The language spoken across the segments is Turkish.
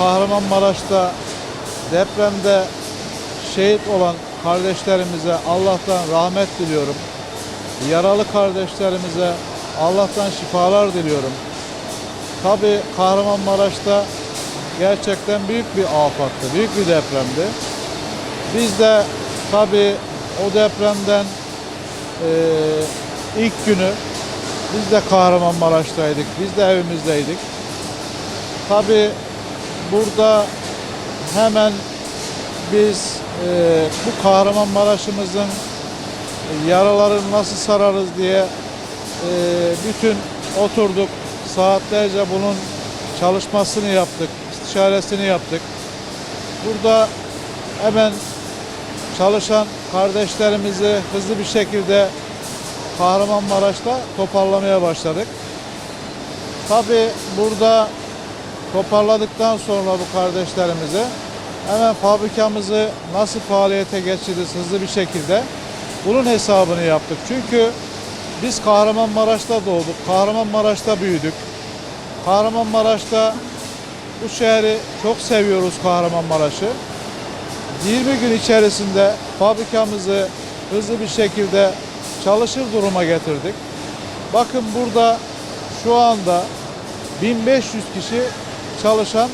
Kahramanmaraş'ta depremde şehit olan kardeşlerimize Allah'tan rahmet diliyorum. Yaralı kardeşlerimize Allah'tan şifalar diliyorum. Tabi Kahramanmaraş'ta gerçekten büyük bir afattı, büyük bir depremdi. Biz de tabi o depremden eee, ilk günü biz de Kahramanmaraş'taydık, biz de evimizdeydik. Tabi burada hemen biz eee, bu Kahramanmaraş'ımızın yaralarını nasıl sararız diye eee, bütün oturduk, saatlerce bunun çalışmasını yaptık, istişaresini yaptık. Burada hemen çalışan kardeşlerimizi hızlı bir şekilde Kahramanmaraş'ta toparlamaya başladık. Tabi burada toparladıktan sonra bu kardeşlerimizi hemen fabrikamızı nasıl faaliyete geçiririz hızlı bir şekilde bunun hesabını yaptık. Çünkü biz Kahramanmaraş'ta doğduk, Kahramanmaraş'ta büyüdük. Kahramanmaraş'ta bu şehri çok seviyoruz Kahramanmaraş'ı. 20 gün içerisinde fabrikamızı hızlı bir şekilde çalışır duruma getirdik. Bakın burada şu anda 1500 kişi çalışan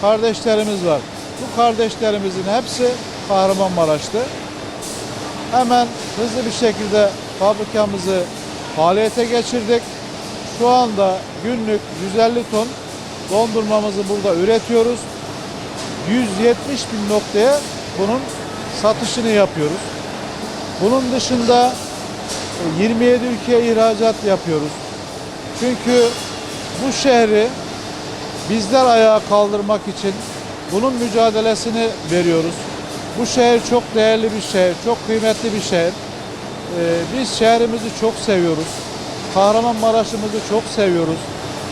kardeşlerimiz var. Bu kardeşlerimizin hepsi Kahramanmaraş'tı. Hemen hızlı bir şekilde fabrikamızı faaliyete geçirdik. Şu anda günlük 150 ton dondurmamızı burada üretiyoruz. 170 bin noktaya bunun satışını yapıyoruz. Bunun dışında e, 27 ülkeye ihracat yapıyoruz. Çünkü bu şehri bizler ayağa kaldırmak için bunun mücadelesini veriyoruz. Bu şehir çok değerli bir şehir, çok kıymetli bir şehir. Ee, biz şehrimizi çok seviyoruz. Kahramanmaraş'ımızı çok seviyoruz.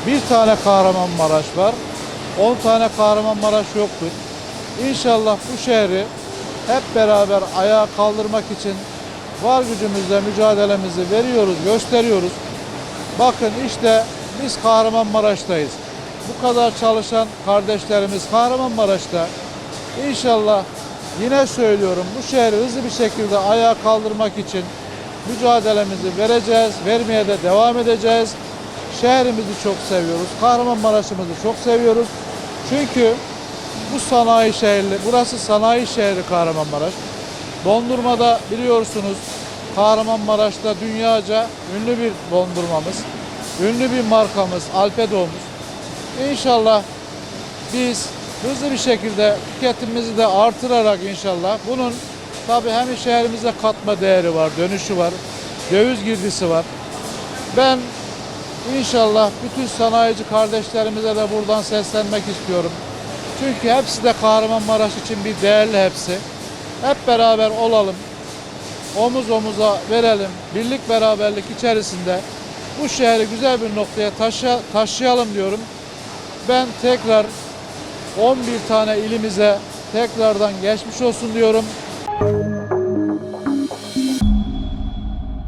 Bir tane Kahramanmaraş var. 10 tane Kahramanmaraş yoktur. İnşallah bu şehri hep beraber ayağa kaldırmak için var gücümüzle mücadelemizi veriyoruz, gösteriyoruz. Bakın işte biz Kahramanmaraş'tayız. Bu kadar çalışan kardeşlerimiz Kahramanmaraş'ta. İnşallah yine söylüyorum bu şehri hızlı bir şekilde ayağa kaldırmak için mücadelemizi vereceğiz, vermeye de devam edeceğiz. Şehrimizi çok seviyoruz, Kahramanmaraş'ımızı çok seviyoruz. Çünkü bu sanayi şehri, burası sanayi şehri Kahramanmaraş. Dondurmada biliyorsunuz Kahramanmaraş'ta dünyaca ünlü bir dondurmamız, ünlü bir markamız Alpedo'muz. İnşallah biz hızlı bir şekilde tüketimimizi de artırarak inşallah bunun tabi hem şehrimize katma değeri var, dönüşü var, döviz girdisi var. Ben inşallah bütün sanayici kardeşlerimize de buradan seslenmek istiyorum. Çünkü hepsi de Kahramanmaraş için bir değerli hepsi. Hep beraber olalım. Omuz omuza verelim. Birlik beraberlik içerisinde bu şehri güzel bir noktaya taşı- taşıyalım diyorum. Ben tekrar 11 tane ilimize tekrardan geçmiş olsun diyorum.